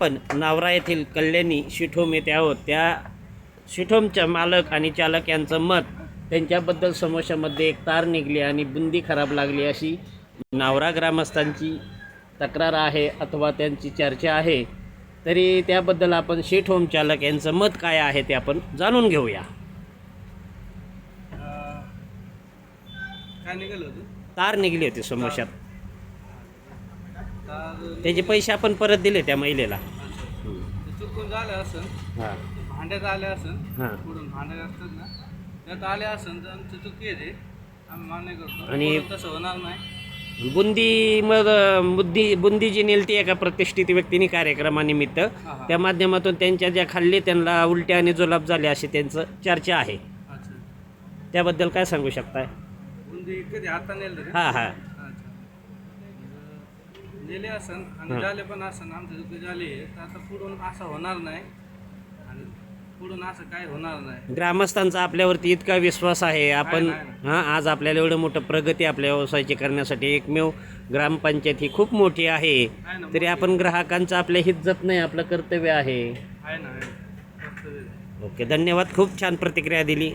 पण नावरा येथील कल्याणी शिठोम येथे आहोत. त्या शिठोमच्या मालक आणि चालक यांचं मत त्यांच्याबद्दल समोशामध्ये एक तार निघली आणि बुंदी खराब लागली अशी नावरा ग्रामस्थांची तक्रार आहे अथवा त्यांची चर्चा आहे तरी त्याबद्दल आपण शेठ होम चालक यांचं मत काय आहे ते आपण जाणून घेऊया. काय निघालं होतं? तार निघली होती समोशात त्याचे पैसे आपण परत दिले त्या महिलेला. चुकून झालं असन. हां. भांड्यात आले असन. हां. पुढून भांडे असतात ना. त्यात आले असन तर आमची चुकी आहे आम्ही मान्य करतो. आणि- पुढं तसं होणार नाही. बुंदी मग बुद्धी बुंदी जी नेलती एका प्रतिष्ठित व्यक्तीने कार्यक्रमानिमित्त. हा. त्या माध्यमातून त्यांच्या ज्या खाल्ले त्यांना उलट्या आणि जुलाब झाले असे त्यांचं चर्चा आहे. अच्छा. त्याबद्दल काय सांगू शकताय? बुंदी कधी आता नेलं रे? हां हां. नेले असन. आणि झाले पण असन आमची चुकी झाली तर आता पुढून असं होणार नाही. आणि पुढून असं काय होणार नाही. ग्रामस्थांचा आपल्यावरती इतका विश्वास आहे. आपण नाही, हां आज आपल्याला एवढं मोठं प्रगती आपल्या व्यवसायाची करण्यासाठी एकमेव ग्रामपंचायत ही खूप मोठी आहे. आहे ना तरी आपण ग्राहकांचं आपल्या हित नाही आपलं कर्तव्य आहे. आहे ना आहे ना. फक्त ते. ओके धन्यवाद. खूप छान प्रतिक्रिया दिली.